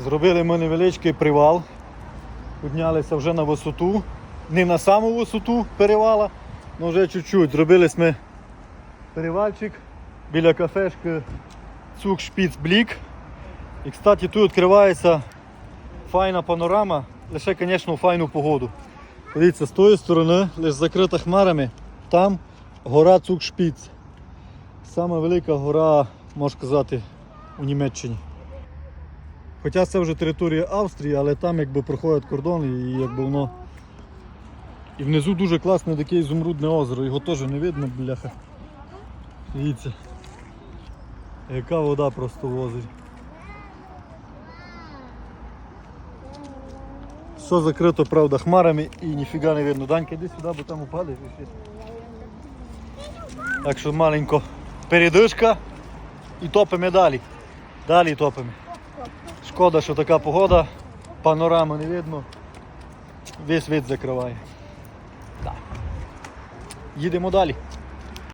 Зробили ми невеличкий привал. Піднялися вже на висоту. Не на саму висоту перевала, але вже чуть-чуть. Зробили ми перевальчик біля кафешки Цук Шпіц Блік. І, кстати, тут відкривається файна панорама, лише, звісно, файну погоду. Дивіться, з тої сторони, лише закрита хмарами, там гора Цукшпіц. Сама велика гора, можна сказати, у Німеччині. Хоча це вже територія Австрії, але там якби проходять кордони і якби воно. І внизу дуже класне таке ізумрудне озеро, його теж не видно, бляха. Дивіться. Яка вода просто в озері. Все закрито, правда, хмарами і ніфіга не видно. Данька, йди сюди, бо там упадеш. Так що маленько передишка і топимо далі. Далі топимо. Шкода, що така погода, панораму не видно, весь вид закриває. Так. Їдемо далі.